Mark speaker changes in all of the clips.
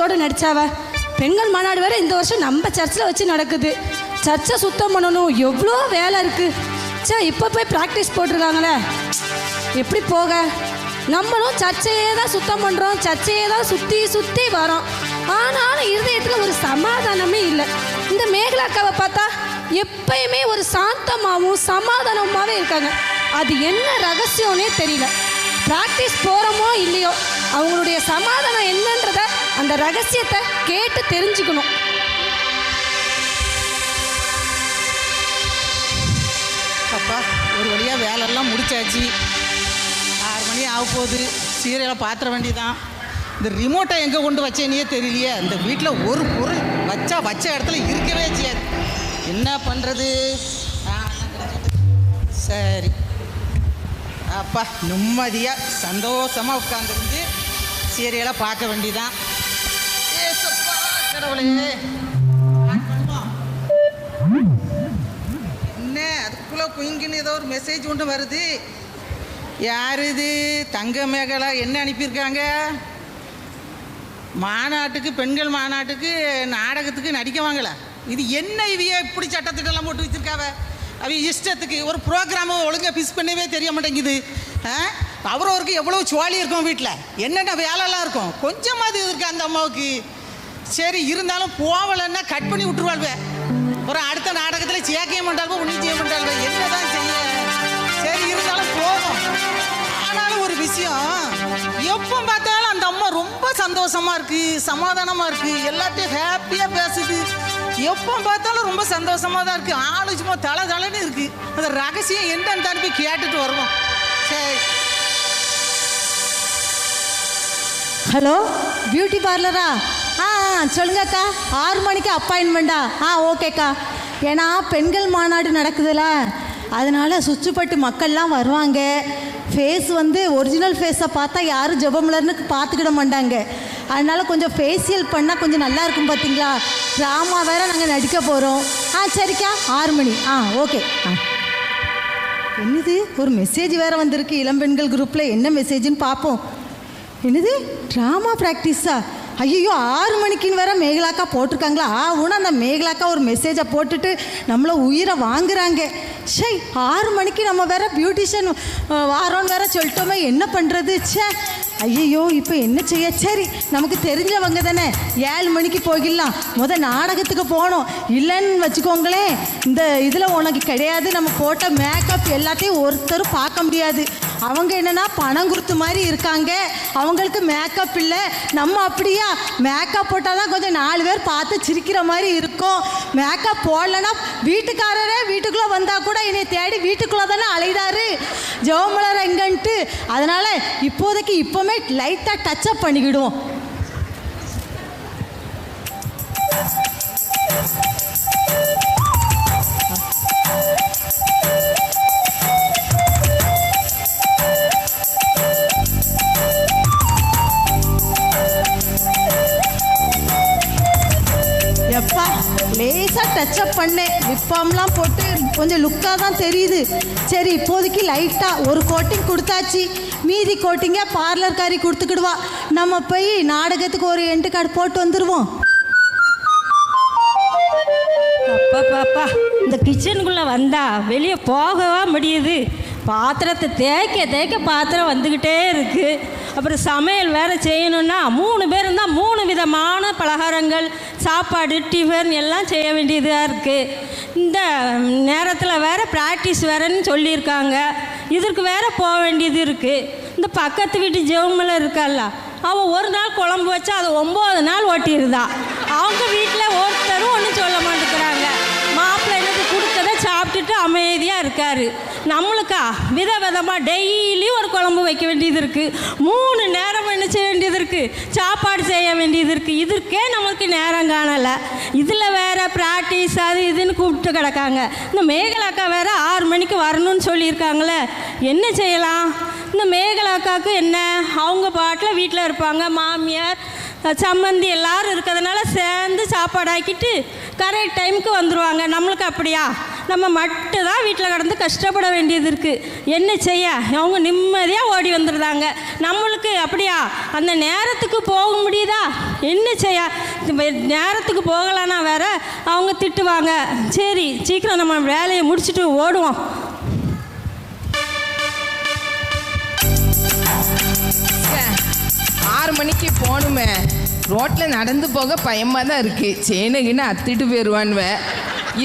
Speaker 1: ட்ரெஸ்ஸோடு நடித்தாவ பெண்கள் மாநாடு வேறு இந்த வருஷம் நம்ம சர்ச்சில் வச்சு நடக்குது. சர்ச்சை சுத்தம் பண்ணணும். எவ்வளோ வேலை இருக்குது சே இப்போ போய் ப்ராக்டிஸ் போட்டிருக்காங்களே. எப்படி போக? நம்மளும் சர்ச்சையே தான் சுத்தம் பண்ணுறோம் சர்ச்சையே தான் சுற்றி சுற்றி வரோம். ஆனாலும் இருதயத்தில் ஒரு சமாதானமே இல்லை. இந்த மேகலாக்காவை பார்த்தா எப்பயுமே ஒரு சாந்தமாகவும் சமாதானமாகவே இருக்காங்க. அது என்ன ரகசியம்னே தெரியல. ப்ராக்டிஸ் போகிறோமோ இல்லையோ அவங்களுடைய சமாதானம் என்னன்றத அந்த ரகசியத்தை கேட்டு தெரிஞ்சுக்கணும்.
Speaker 2: அப்பா ஒரு வழியாக வேலையெல்லாம் முடிச்சாச்சு. ஆறு மணி ஆக போகுது சீரியலை பாத்திர வேண்டியதான் இந்த ரிமோட்டை எங்கே கொண்டு வச்சேனே தெரியலையே. இந்த வீட்டில் ஒரு பொருள் வச்சா வச்ச இடத்துல இருக்கவே செய்யாது. என்ன பண்ணுறது சரி. அப்பா நிம்மதியாக சந்தோஷமாக உட்காந்துருந்து சீரியலை பார்க்க வேண்டிதான் கடவுளே என்ன? அதுக்குள்ளே குயிங்குன்னு ஏதோ ஒரு மெசேஜ் ஒன்று வருது. யார் இது? தங்க மேகலா? என்ன அனுப்பியிருக்காங்க? மாநாட்டுக்கு பெண்கள் மாநாட்டுக்கு நாடகத்துக்கு நடிக்க வாங்கல. இது என்ன இவைய இப்படி சட்டத்திட்டெல்லாம் போட்டு வச்சிருக்காவ? அவ இஷ்டத்துக்கு. ஒரு ப்ரோக்ராமும் ஒழுங்காக ஃபிக்ஸ் பண்ணவே தெரிய மாட்டேங்குது. ஆ? அவரவருக்கு எவ்வளோ சுவாலி இருக்கும் வீட்டில் என்னென்ன வேலைலாம் இருக்கும்? கொஞ்சமாவது இருக்கு அந்த அம்மாவுக்கு? சரி இருந்தாலும் போவலன்னா கட் பண்ணி விட்டுருவாள்வே. ஒரு அடுத்த நாடகத்தில் சேர்க்கவே மாட்டாள்வோ உன்னையும் செய்ய மாட்டாள்வோ என்னதான் செய்ய? சரி இருந்தாலும் போகும் ஆனாலும் ஒரு விஷயம் எப்போ பார்த்தாலும் அந்த அம்மா ரொம்ப சந்தோஷமா இருக்கு சமாதானமா இருக்கு எல்லாத்தையும் ஹாப்பியா பேசுது. எப்போ பார்த்தாலும் ரொம்ப சந்தோஷமா தான் இருக்கு. ஆலோசிமா தலை தலைன்னு இருக்கு. அந்த ரகசியம் என்னன்னு தான் போய் கேட்டுட்டு வருவோம். சரி.
Speaker 3: ஹலோ பியூட்டி பார்லரா ஆ? ஆ, சொல்லுங்கக்கா. ஆறு மணிக்கு அப்பாயின்மெண்ட்டா ஆ? ஓகேக்கா. ஏன்னா பெண்கள் மாநாடு நடக்குதுல்ல அதனால் சுற்றுப்பட்டு மக்கள்லாம் வருவாங்க. ஃபேஸ் வந்து ஒரிஜினல் ஃபேஸை பார்த்தா யாரும் ஜெபமலர்னு பார்த்துக்கிட மாட்டாங்க. அதனால் கொஞ்சம் ஃபேஷியல் பண்ணால் கொஞ்சம் நல்லா இருக்கும் பார்த்தீங்களா ட்ராமா வேற நாங்கள் நடிக்க போகிறோம் ஆ சரிக்கா. ஆறு மணி. ஆ ஓகே. ஆ. என்னது? ஒரு மெசேஜ் வேறு வந்திருக்கு. இளம்பெண்கள் குரூப்பில் என்ன மெசேஜ்னு பார்ப்போம் என்னது? ட்ராமா ப்ராக்டிஸா ஐயோ ஆறு மணிக்குன்னு வேற மேகலாக்கா போட்டிருக்காங்களா? ஆ அந்த மேகலாக்கா ஒரு மெசேஜை போட்டுட்டு நம்மளை உயிரை வாங்குறாங்க. ஷை ஆறு மணிக்கு நம்ம வேற பியூட்டிஷியன் வாரோன்னு வேற சொல்லிட்டோமே என்ன பண்ணுறது ச்சே ஐயோ இப்போ என்ன செய்ய? சரி நமக்கு தெரிஞ்சவங்க தானே. ஏழு மணிக்கு போகிடலாம் முத நாடகத்துக்கு போகணும். இல்லைன்னு வச்சுக்கோங்களேன். இந்த இதில் உனக்கு கிடையாது. நம்ம போட்ட மேக்கப் எல்லாத்தையும் ஒருத்தரும் பார்க்க முடியாது. அவங்க என்னன்னா பணம் கொடுத்த மாதிரி இருக்காங்க. அவங்களுக்கு மேக்கப் இல்லை. நம்ம அப்படியா? மேக்கப் போட்டால் தான் கொஞ்சம் நாலு பேர் பார்த்து சிரிக்கிற மாதிரி இருக்கும். மேக்கப் போடலைன்னா வீட்டுக்காரரே வீட்டுக்குள்ளே வந்தால் கூட என்னை தேடி வீட்டுக்குள்ளே தானே அலைதாரு ஜெவமலர் எங்கன்ட்டு அதனால் இப்போதைக்கு இப்போவுமே லைட்டாக டச்சப் பண்ணிக்கிடுவோம். டச்சப் பண்ணேன் லிப்பாம்லாம் போட்டு கொஞ்சம் லுக்காக தான் தெரியுது. சரி இப்போதைக்கு லைட்டாக ஒரு கோட்டிங் கொடுத்தாச்சு. மீதி கோட்டிங்க பார்லர்காரி கொடுத்துக்கிடுவா. நம்ம போய் நாடகத்துக்கு ஒரு எண்டு கார்டு போட்டு வந்துடுவோம்
Speaker 4: அப்பா பாப்பா இந்த கிச்சனுக்குள்ளே வந்தா வெளியே போகவா முடியுது? பாத்திரத்தை தேய்க்க தேய்க்க பாத்திரம் வந்துக்கிட்டே இருக்குது அப்புறம் சமையல் வேறு செய்யணும்னா மூணு பேர் இருந்தால் மூணு விதமான பலகாரங்கள் சாப்பாடு டிஃபன் எல்லாம் செய்ய வேண்டியதாக இருக்குது இந்த நேரத்தில் வேறு ப்ராக்டிஸ் வேறன்னு சொல்லியிருக்காங்க. இதற்கு வேறு போக வேண்டியது இருக்குது இந்த பக்கத்து வீட்டு ஜெவமில் இருக்கால்ல அவன் ஒரு நாள் குழம்பு வச்சா அது ஒம்பது நாள் ஓட்டிடுதா அவங்க வீட்டில் ஓ அமைதியாக நம்மளுக்கா வித விதமாக டெய்லி ஒரு குழம்பு வைக்க வேண்டியது இருக்குது மூணு நேரம் என்ன செய்ய வேண்டியது இருக்குது சாப்பாடு செய்ய வேண்டியது இருக்குது இதற்கே நமக்கு நேரம் காணலை. இதில் வேறு ப்ராக்டிஸ் அது இதுன்னு கூப்பிட்டு கிடக்காங்க. இந்த மேகலாக்கா வேறு ஆறு மணிக்கு வரணும்னு சொல்லியிருக்காங்களே. என்ன செய்யலாம்? இந்த மேகலாக்காவுக்கு என்ன? அவங்க பாட்டில் வீட்டில் இருப்பாங்க. மாமியார் சம்மந்தி எல்லாரும் இருக்கிறதுனால சேர்ந்து சாப்பாடு ஆக்கிட்டு கரெக்ட் டைமுக்கு வந்துடுவாங்க நம்மளுக்கு அப்படியா? நம்ம மட்டும் தான் வீட்டில் கடந்து கஷ்டப்பட வேண்டியது இருக்குது என்ன செய்ய? அவங்க நிம்மதியாக ஓடி வந்துடுறாங்க. நம்மளுக்கு அப்படியா? அந்த நேரத்துக்கு போக முடியுதா? என்ன செய்ய? நேரத்துக்கு போகலான்னா வேற அவங்க திட்டுவாங்க. சரி சீக்கிரம் நம்ம வேலையை முடிச்சுட்டு ஓடுவோம்.
Speaker 5: ஆறு மணிக்கு போகணுமே. ரோட்டில் நடந்து போக பயமாக தான் இருக்குது சேனகின்னு அத்திட்டு போயிடுவான்வ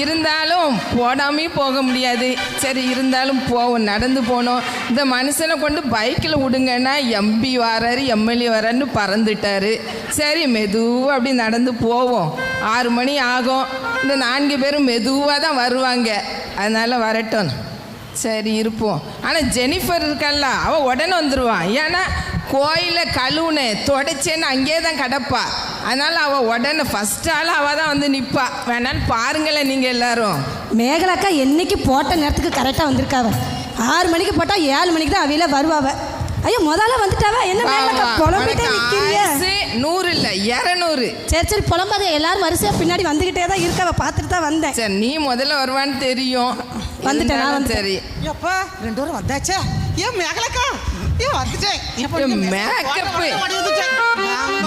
Speaker 5: இருந்தாலும் போடாமே போக முடியாது. சரி இருந்தாலும் போவோம் நடந்து போனோம். இந்த மனுஷனை கொண்டு பைக்கில் விடுங்கன்னா எம்பி வராரு எம்எல்ஏ வராருன்னு பறந்துட்டாரு. சரி மெதுவாக அப்படி நடந்து போவோம். ஆறு மணி ஆகும். இந்த நான்கு பேரும் மெதுவாக தான் வருவாங்க. அதனால் வரட்டும். சரி இருப்போம். ஆனால் ஜெனிஃபர் இருக்கல்ல அவள் உடனே வந்துடுவான் ஏன்னா கோயிலை கழுவுனே தொடச்சேன்னு அங்கேயே தான் கிடப்பா. அதனால் அவள் உடனே ஃபஸ்ட் ஆள் அவள் தான் வந்து நிற்பா வேணான்னு பாருங்களேன் நீங்கள் எல்லாரும்.
Speaker 1: மேகலாக்கா என்னைக்கு போட்ட நேரத்துக்கு கரெக்டாக வந்திருக்காவ? ஆறு மணிக்கு போட்டால் ஏழு மணிக்கு தான் அவையில வருவாவ. ஐயோ முதல்ல வந்துட்டாவ? என்ன மேகலாக்கா. புலம்பிட்டே நிற்கிறீங்க
Speaker 5: நூறு இல்லை இரநூறு.
Speaker 1: சரி சரி புலம்பாத எல்லாரும் வரிசையாக பின்னாடி வந்துக்கிட்டே தான் இருக்காவ பார்த்துட்டு தான் வந்தேன்.
Speaker 5: சரி நீ முதல்ல வருவான்னு தெரியும்.
Speaker 1: வந்துட்டேன்.
Speaker 5: சரி.
Speaker 2: எப்பா ரெண்டு பேரும் வந்தாச்சா? ஏன் மேகலக்கா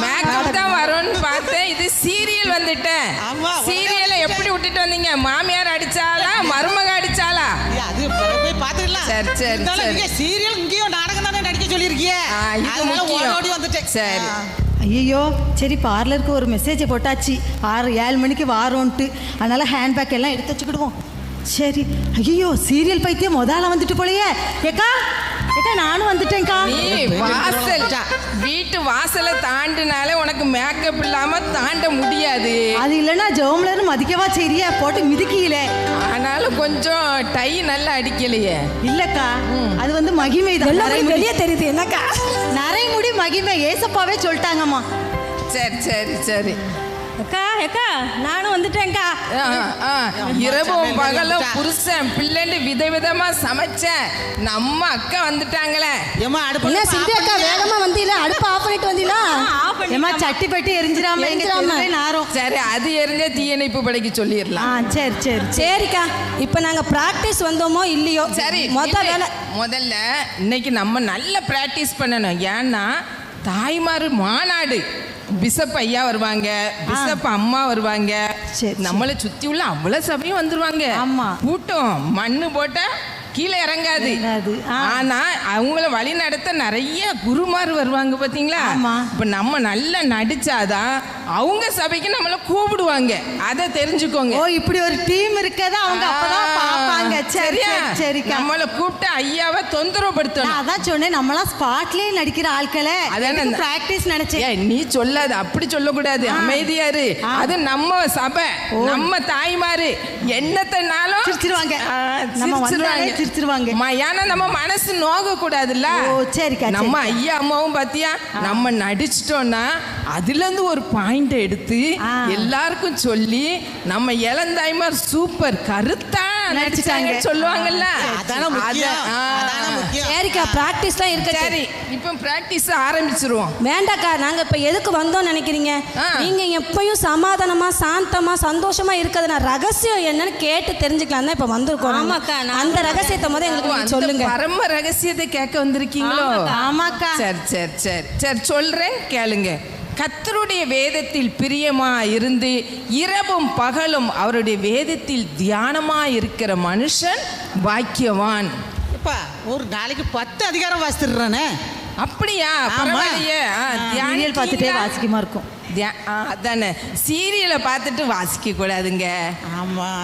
Speaker 5: மேக்கப் தான் வரும்னு பார்த்தேன். இது சீரியல் வந்துட்டேன்
Speaker 2: ஆமா,
Speaker 5: சீரியலை எப்படி விட்டுட்டு வந்தீங்க? மாமியார் அடிச்சாலா மருமக அடிச்சாலா
Speaker 2: அது போய்.
Speaker 5: சரி, சரி,
Speaker 2: இருந்தாலும்
Speaker 5: சரி.
Speaker 2: நீங்க serial இங்கேயும் நாடகம் தானே நடிக்க அதனால. ஓடி வந்துட்டேன்.
Speaker 5: சரி.
Speaker 3: ஐயோ சரி பார்லருக்கு ஒரு மெசேஜை போட்டாச்சு. ஆறு ஏழு மணிக்கு வாரோன்ட்டு. அதனால் ஹேண்ட்பேக் எல்லாம் எடுத்து வச்சுக்கிடுவோம். சரி. ஐயோ சீரியல் பைத்தியம் முதல்ல வந்துட்டு போலையே. ஏக்கா ஏக்கா நானும் வந்துட்டேன்க்கா.
Speaker 5: நீ வாசல் வீட்டு வாசலை தாண்டினாலே உனக்கு மேக்கப் இல்லாம தாண்ட முடியாது.
Speaker 3: அது இல்லைன்னா ஜோம்லர் மதிக்கவா சரியா போட்டு மிதிக்கீல
Speaker 5: ஆனாலும் கொஞ்சம் டை நல்லா அடிக்கலையே.
Speaker 3: இல்லக்கா அது வந்து மகிமை தான்.
Speaker 1: வெளியே தெரியுது என்னக்கா?
Speaker 3: நரைமுடி மகிமை ஏசப்பாவே சொல்லிட்டாங்கம்மா.
Speaker 5: சரி சரி சரி.
Speaker 4: அக்கா அக்கா நானும் வந்துட்டேன்க்கா.
Speaker 5: ஆ, ஆ, இரவும் பகலும் புருஷன் பிள்ளைன்னு விதவிதமா சமைச்சேன் நம்ம அக்கா வந்துட்டாங்களே.
Speaker 2: ஏம்மா, அடுப்புல
Speaker 1: என்ன சிந்தி அக்கா வேகமா வந்தீங்களா அடுப்பு ஆஃப் பண்ணிட்டு வந்தீங்களா
Speaker 3: ஏமா சட்டி பட்டி எரிஞ்சிராம
Speaker 1: எரிஞ்சிராம.
Speaker 3: நாரும்.
Speaker 5: சரி அது எரிஞ்ச தீயணைப்பு படைக்கு சொல்லிடலாம்.
Speaker 3: சரி சரி
Speaker 1: சரிக்கா. இப்போ நாங்க பிராக்டிஸ் வந்தோமோ இல்லையோ?
Speaker 5: சரி
Speaker 1: மொத
Speaker 5: இல்லை.
Speaker 1: வேலை
Speaker 5: முதல்ல இன்னைக்கு நம்ம நல்ல பிராக்டிஸ் பண்ணணும். ஏன்னா தாய்மார் மாநாடு. பிசப் ஐயா வருவாங்க பிசப் அம்மா வருவாங்க. நம்மளை சுத்தி உள்ள அவ்வளவு சபையும் வந்துருவாங்க
Speaker 3: ஆமா.
Speaker 5: கூட்டம் மண்ணு போட்டா கீழே இறங்காது. ஆனா அவங்கள வழி நடத்த நிறைய குருமார் வருவாங்க பாத்தீங்களா. இப்ப நம்ம நல்லா நடிச்சாதான் அவங்க சபைக்கு நம்மள கூப்பிடுவாங்க. அதை தெரிஞ்சுக்கோங்க.
Speaker 3: ஓ இப்படி ஒரு டீம் இருக்கதா அவங்க அப்பதான் பாப்பாங்க சரி
Speaker 5: சரியா?
Speaker 3: சரி
Speaker 5: நம்மள கூப்பிட்டு ஐயாவை தொந்தரவுப்படுத்தணும்
Speaker 3: நான் அதான் சொன்னேன் நம்மளாம் ஸ்பாட்லயே நடிக்கிற ஆட்களே
Speaker 5: அதானே
Speaker 3: பிராக்டிஸ் நினைச்சேன்.
Speaker 5: நீ சொல்லாத அப்படி சொல்லக்கூடாது. அமைதியா இரு. அது நம்ம சபை. நம்ம தாய்மாரு. என்னத்தனாலும்
Speaker 3: சிரிச்சிருவாங்க.
Speaker 5: சிரிச்சிருவாங்க. ஏன்னா நம்ம மனசு நோக கூடாதுல்ல
Speaker 3: ஓ, சரிக்கா,
Speaker 5: நம்ம. ஐயா அம்மாவும் பாத்தியா? நம்ம நடிச்சிட்டோம்னா அதுல இருந்து ஒரு பாயிண்ட் எடுத்து
Speaker 3: ஆ.
Speaker 5: எல்லாருக்கும் சொல்லி நம்ம இளந்தாய்மார் சூப்பர் கருத்தா
Speaker 3: நடிச்சிட்டாங்க.
Speaker 5: நடிச்சிட்டாங்கன்னு சொல்லுவாங்கல்ல
Speaker 2: அதானே முக்கியம்.
Speaker 5: அத- ஆ.
Speaker 2: அதானே முக்கியம்.
Speaker 1: சரிக்கா பிராக்டிஸ்லாம் இருக்கட்டும்
Speaker 5: சரி இப்போ பிராக்டிஸ் ஆரம்பிச்சிருவோம்
Speaker 1: வேண்டாக்கா நாங்க இப்ப எதுக்கு வந்தோம் நினைக்கிறீங்க. நீங்க எப்பயும் சமாதானமா சாந்தமா சந்தோஷமா இருக்கிறது நான் ரகசியம் என்னன்னு கேட்டு தெரிஞ்சுக்கலாம் தான் இப்ப வந்திருக்கோம்.
Speaker 4: ஆமாக்கா,
Speaker 1: அந்த ரகசியத்தை முதல்ல எங்களுக்கு சொல்லுங்க
Speaker 5: பரம ரகசியத்தை கேட்க வந்திருக்கீங்களோ
Speaker 3: ஆமாக்கா
Speaker 5: சரி சரி சரி சரி சொல்றேன் கேளுங்க கத்தருடைய வேதத்தில் பிரியமாக இருந்து இரவும் பகலும் அவருடைய வேதத்தில் தியானமாக இருக்கிற மனுஷன் பாக்கியவான்.
Speaker 2: இப்போ ஒரு நாளைக்கு பத்து அதிகாரம் வாசித்துடுறானே
Speaker 5: அப்படியா?
Speaker 2: ஆமா.
Speaker 5: பரவாயில்லையே. ஆ,
Speaker 3: சீரியல் பார்த்துட்டே? வாசிக்கமா இருக்கும்.
Speaker 5: தியா- ஆ, அதானே. சீரியலை பார்த்துட்டு வாசிக்க கூடாதுங்க
Speaker 2: ஆமா.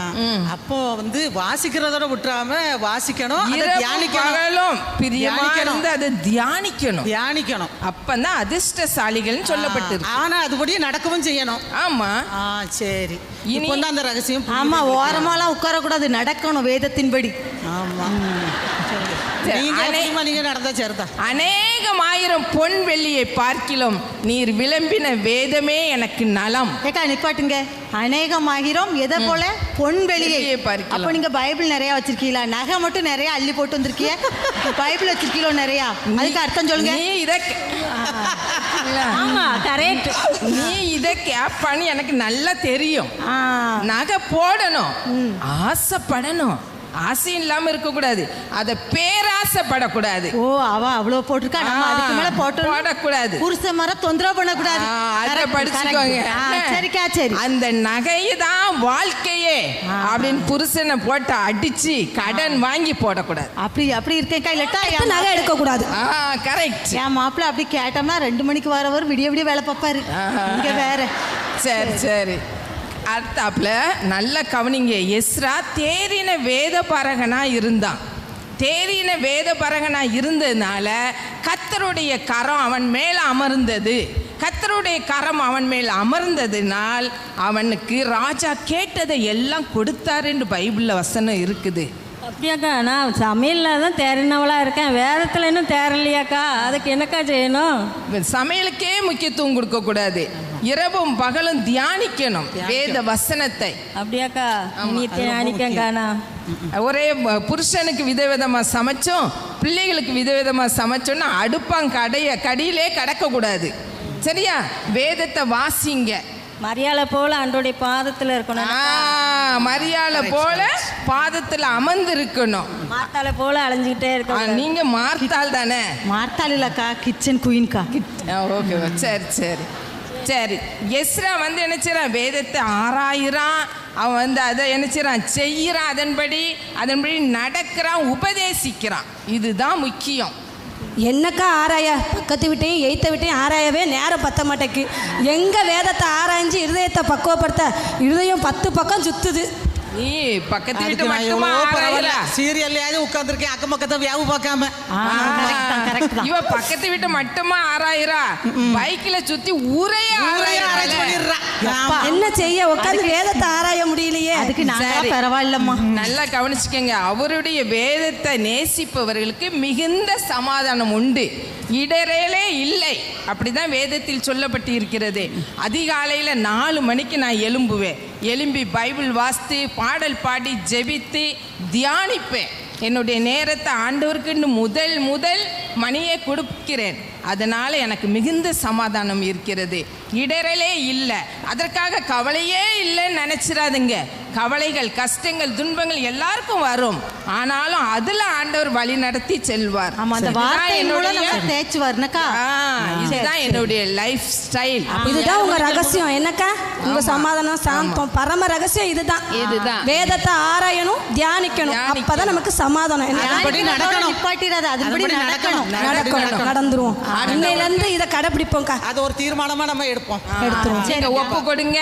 Speaker 2: அப்போ வந்து வாசிக்கிறதோட விட்டுறாம வாசிக்கணும் தியானிக்கணும்.
Speaker 5: பகலும் பிரியமா
Speaker 2: தியானிக்கணும்.
Speaker 5: இருந்து அதை தியானிக்கணும்.
Speaker 2: தியானிக்கணும்.
Speaker 5: அப்பதான் அதிர்ஷ்டசாலிகள்னு சொல்லப்பட்டிருக்கு.
Speaker 2: ஆனா அதுபடி நடக்கவும் செய்யணும்.
Speaker 5: ஆமா.
Speaker 2: ஆ சரி.
Speaker 5: இனி-
Speaker 2: அந்த ரகசியம்.
Speaker 3: ஆமா ஓரமாலாம் உட்காரக்கூடாது நடக்கணும் வேதத்தின்படி.
Speaker 2: ஆமா.
Speaker 5: சரி,
Speaker 2: நீங்க
Speaker 5: அனே-
Speaker 2: எப்படிம்மா நீங்க நடந்தா சரிதான்
Speaker 5: அநேகம் ஆயிரம் பொன் வெள்ளியை பார்க்கிலும் நீர் விளம்பின வேதமே எனக்கு நலம்.
Speaker 3: ஏக்கா நிப்பாட்டுங்க. அநேகமாகிறோம் எதை போல? பொன் வெளியே
Speaker 5: பார்க்கலாம்.
Speaker 3: அப்போ நீங்க பைபிள் நிறைய வச்சிருக்கீங்களா? நகை மட்டும் நிறைய அள்ளி போட்டு வந்திருக்கீங்க பைபிள் வச்சிருக்கீங்களோ நிறையா? அதுக்கு அர்த்தம் சொல்லுங்க.
Speaker 5: நீ இத
Speaker 4: ஆமாம் கரெக்ட்.
Speaker 5: நீ இத கேப்பான்னு எனக்கு நல்லா தெரியும். நகை போடணும். ஆசைப்படணும். ஆசை இல்லாம இருக்க கூடாது அத பேராசைப்படக்கூடாது.
Speaker 3: ஓ அவ அவ்வளவு போட்டிருக்கா? நம்ம அதுக்கு மேல போட்டு
Speaker 5: போடக்கூடாது.
Speaker 3: புருஷ மர தொந்தரவு பண்ணக்கூடாது.
Speaker 5: அத படிச்சுக்கோங்க.
Speaker 3: சரிக்கா சரி.
Speaker 5: அந்த நகையை தான் வாழ்க்கையே அப்படின்னு புருஷனை போட்டு அடிச்சு கடன் வாங்கி போடக்கூடாது.
Speaker 3: அப்படி அப்படி இருக்கேக்கா இல்லட்டா
Speaker 1: அடுத்து நகை எடுக்கக்கூடாது?
Speaker 5: கரெக்ட்
Speaker 3: என் மாப்பிள்ள அப்படி கேட்டோம்னா ரெண்டு மணிக்கு வரவர் விடிய விடிய வேலை பார்ப்பாரு. இங்க வேற.
Speaker 5: சரி. சரி. அடுத்தாப்புல நல்ல கவனிங்க. எஸ்ரா தேறின வேத பரகனா இருந்தான். தேறின வேத பரகனா இருந்ததுனால கத்தருடைய கரம் அவன் மேல அமர்ந்தது. கத்தருடைய கரம் அவன் மேல் அமர்ந்ததினால் அவனுக்கு ராஜா கேட்டதை எல்லாம் கொடுத்தாருன்னு பைபிளில் வசனம் இருக்குது.
Speaker 4: அப்படியாக்கா நான் சமையலில் தான் தேறினவளாக இருக்கேன். வேதத்தில் இன்னும் தேரலையாக்கா அதுக்கு என்னக்கா செய்யணும்?
Speaker 5: சமையலுக்கே முக்கியத்துவம் கொடுக்கக்கூடாது இரவும் பகலும் தியானிக்கணும். வேத வசனத்தை.
Speaker 4: அப்படியாக்கா நீ தியானிக்கங்கா நான்
Speaker 5: ஒரே புருஷனுக்கு விதவிதமாக சமைச்சோம் பிள்ளைகளுக்கு விதவிதமாக சமைச்சோன்னா அடுப்பாங்க கடைய கடியிலே கடக்கக்கூடாது. சரியா? வேதத்தை வாசிங்க.
Speaker 4: மரியாதை போல் அன்றோடைய பாதத்தில் இருக்கணும்
Speaker 5: ஆ, மரியாதை போல பாதத்தில் அமர்ந்து இருக்கணும்
Speaker 4: மாத்தாளை போல் அலைஞ்சிக்கிட்டே
Speaker 5: ஆ,
Speaker 4: இருக்க
Speaker 5: நீங்க மார்த்தாள் தானே?
Speaker 3: மார்த்தாள் இல்லக்கா கிச்சன் குயின்கா
Speaker 5: ஓகே சரி சரி. சரி எஸ்ரா வந்து என்ன வேதத்தை ஆராயிறான். அவன் வந்து அதை என்ன செய்கிறான் செய்கிறான் அதன்படி. அதன்படி நடக்கிறான் உபதேசிக்கிறான். இதுதான் முக்கியம்.
Speaker 1: என்னக்கா ஆராய? பக்கத்து விட்டையும் எய்த்த விட்டையும் ஆராயவே நேரம் பத்த மாட்டேக்கு. எங்கே வேதத்தை ஆராய்ஞ்சு இருதயத்தை பக்குவப்படுத்த இருதயம் பத்து பக்கம் சுத்துது.
Speaker 5: நீ பக்கத்து வீட்டு
Speaker 2: நான்
Speaker 5: மட்டுமா
Speaker 2: பரவாயில்ல. சீரியல்லையாவது உட்காந்துருக்கேன் அக்கம் பக்கத்தை வியாவு பார்க்காம.
Speaker 3: கரெக்ட் தான் கரெக்ட் தான்.
Speaker 5: இவ பக்கத்து வீட்டு மட்டுமா ஆராயிரா பைக்ல சுத்தி.
Speaker 2: ஆமா.
Speaker 1: என்ன செய்ய? உட்காந்து வேதத்தை ஆராய முடியலையே.
Speaker 3: அதுக்கு
Speaker 5: சரி.
Speaker 3: பரவாயில்லம்மா.
Speaker 5: நல்லா கவனிச்சுக்கங்க. அவருடைய வேதத்தை நேசிப்பவர்களுக்கு மிகுந்த சமாதானம் உண்டு. இடரேலே இல்லை. அப்படிதான் வேதத்தில் சொல்லப்பட்டு இருக்கிறது அதிகாலையில் நாலு மணிக்கு நான் எழும்புவேன். எழும்பி பைபிள் வாசித்து பாடல் பாடி ஜெபித்து தியானிப்பேன். என்னுடைய நேரத்தை ஆண்டவருக்குன்னு முதல் முதல் மணியை கொடுக்கிறேன். அதனால் எனக்கு மிகுந்த சமாதானம் இருக்கிறது. இடரலே இல்லை. அதற்காக கவலையே இல்லைன்னு நினச்சிடாதுங்க. கவலைகள் கஷ்டங்கள் துன்பங்கள் எல்லாருக்கும் வரும். ஆனாலும் அதில் ஆண்டவர் வழி நடத்தி செல்வார்.
Speaker 3: ஆமா அந்த
Speaker 5: இதுதான் என்னுடைய- லைஃப் ஸ்டைல்
Speaker 1: இதுதான் உங்க ரகசியம் என்னக்கா? உங்க சமாதானம் சாந்தம் பரம ரகசியம் இதுதான்.
Speaker 5: இதுதான்.
Speaker 1: வேதத்தை ஆராயணும் தியானிக்கணும். அப்பதான் நமக்கு சமாதானம்.
Speaker 2: நடக்கணும்.
Speaker 3: நடக்கணும்.
Speaker 1: நடந்துருவோம். இன்னையில இருந்து இதை கடைபிடிப்போம்க்கா.
Speaker 2: அது ஒரு தீர்மானமா நம்ம எடுப்போம்.
Speaker 1: எடுத்துருவோம்.
Speaker 5: ஒப்பு கொடுங்க.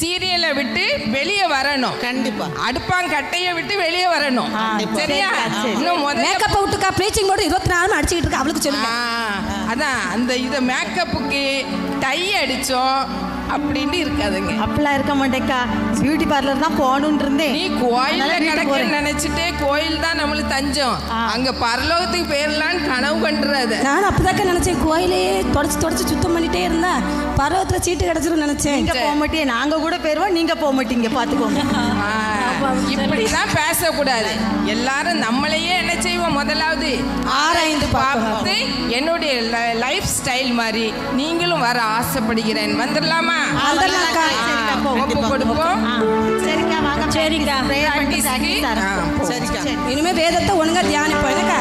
Speaker 5: சீரியலை விட்டு வெளியே வரணும்.
Speaker 2: கண்டிப்பா.
Speaker 5: அடுப்பாங்கட்டைய விட்டு வெளியே வரணும். சரியா? இன்னும்
Speaker 1: மேக்கப்பை விட்டுக்கா ப்ளீச்சிங் போட்டு இருபத்தி நாலு அடிச்சுக்கிட்டு இருக்கா. அவளுக்கு சொல்லுங்க.
Speaker 5: அதான். அந்த இத மேக்கப்புக்கு டை அடிச்சோம் அப்படின்னு இருக்காதுங்க.
Speaker 3: அப்படிலாம் இருக்க மாட்டேக்கா. பியூட்டி பார்லர் தான் போகணும்னு இருந்தேன்.
Speaker 5: நீ
Speaker 3: வீட்டுக்கு
Speaker 5: கிடக்குன்னு. நினைச்சிட்டே கோயில் தான் நம்மளுக்கு தஞ்சம். அங்க பரலோகத்துக்கு போயிடலான்னு கனவு கண்டுறது.
Speaker 1: நான் அப்பதாக்கா நினைச்சேன். கோயிலே தொடச்சு தொடச்சு சுத்தம் பண்ணிட்டே இருந்தா பருவத்துல சீட்டு கிடைச்சிரும் நினைச்சேன்.
Speaker 3: போக மாட்டீங்க நாங்க கூட போயிருவோம் நீங்க போக மாட்டீங்க. பாத்துக்கோங்க.
Speaker 5: இப்படிதான் பேசக்கூடாது. எல்லாரும் நம்மளையே என்ன செய்வோம்? முதலாவது ஆராய்ந்து பார்த்து என்னுடைய லைஃப் ஸ்டைல் மாதிரி நீங்களும் வர ஆசைப்படுகிறேன். வந்துடலாமா. ஒப்பு கொடுப்போம்.
Speaker 3: சரிக்கா.
Speaker 1: இனிமே வேதத்தை ஒழுங்கா தியானிப்போம் என்னக்கா?